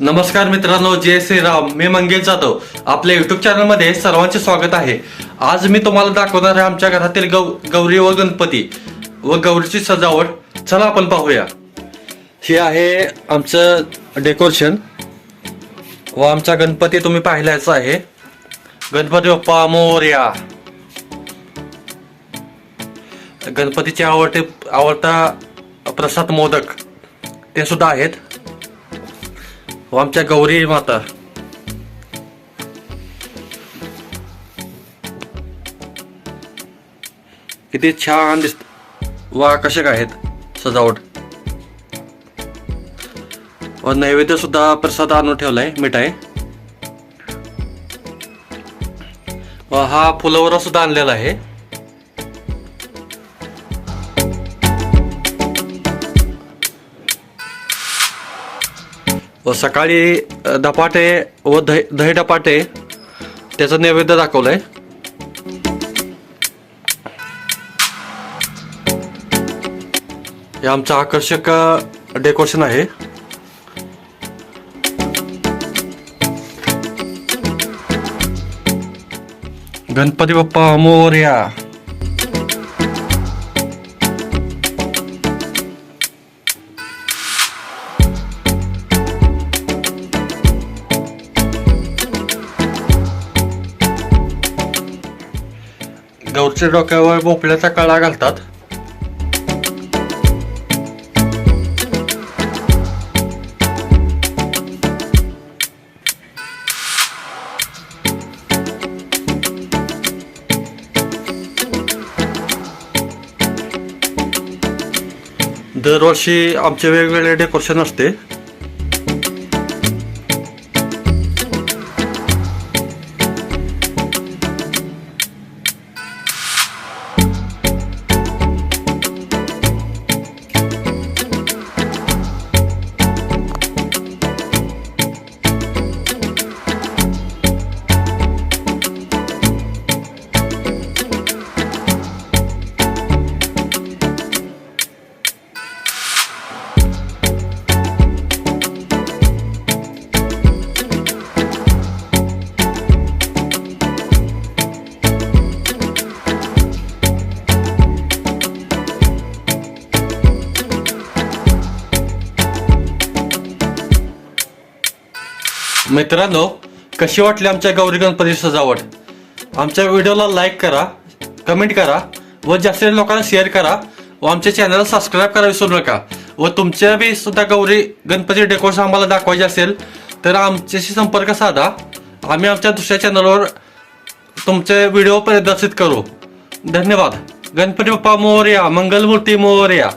नमस्कार मित्रांनो जय श्रीराम. मी मंगेश जाधव. आपल्या युट्यूब चॅनलमध्ये सर्वांचे स्वागत आहे. आज मी तुम्हाला दाखवणार आहे आमच्या घरातील गौ गौरी व गणपती व गौरीची सजावट. चला आपण पाहूया. हे आहे आमचं डेकोरेशन व आमचा गणपती तुम्ही पाहिल्याचा आहे. गणपती बाप्पा मोर्या. गणपतीचे आवडते आवडता प्रसाद मोदक ते सुद्धा आहेत. व आमच्या गौरी माता. किती छान दिसत वा कसे काय आहेत? सजावट. व नैवेद्य सुद्धा प्रसाद आणून ठेवलाय मिठाई. व हा फुलवरा सुद्धा आणलेला आहे. व सकाळी धपाटे व दही दही धपाटे त्याचं नैवेद्य दाखवलं आहे हे आमचं आकर्षक डेकोरेशन आहे. गणपती बाप्पा मोर्या गौरच्या डोक्यावर भोपळ्याचा कळा घालतात. दरवर्षी आमचे वेगवेगळे डेकोरेशन असते. मित्रांनो कशी वाटली आमच्या गौरी गणपती सजावट? आमच्या व्हिडिओला लाईक करा कमेंट करा व जास्तीत लोकांना शेअर करा व आमच्या चॅनलला सबस्क्राईब करा विसरू नका. व तुमच्या बी सुद्धा गौरी गणपती डेकोरेशन आम्हाला दाखवायचे असेल तर आमच्याशी संपर्क साधा. आम्ही आमच्या दुसऱ्या चॅनलवर तुमचे व्हिडिओ प्रदर्शित करू. धन्यवाद. गणपती बाप्पा मोर्या मंगलमूर्ती मोर्या.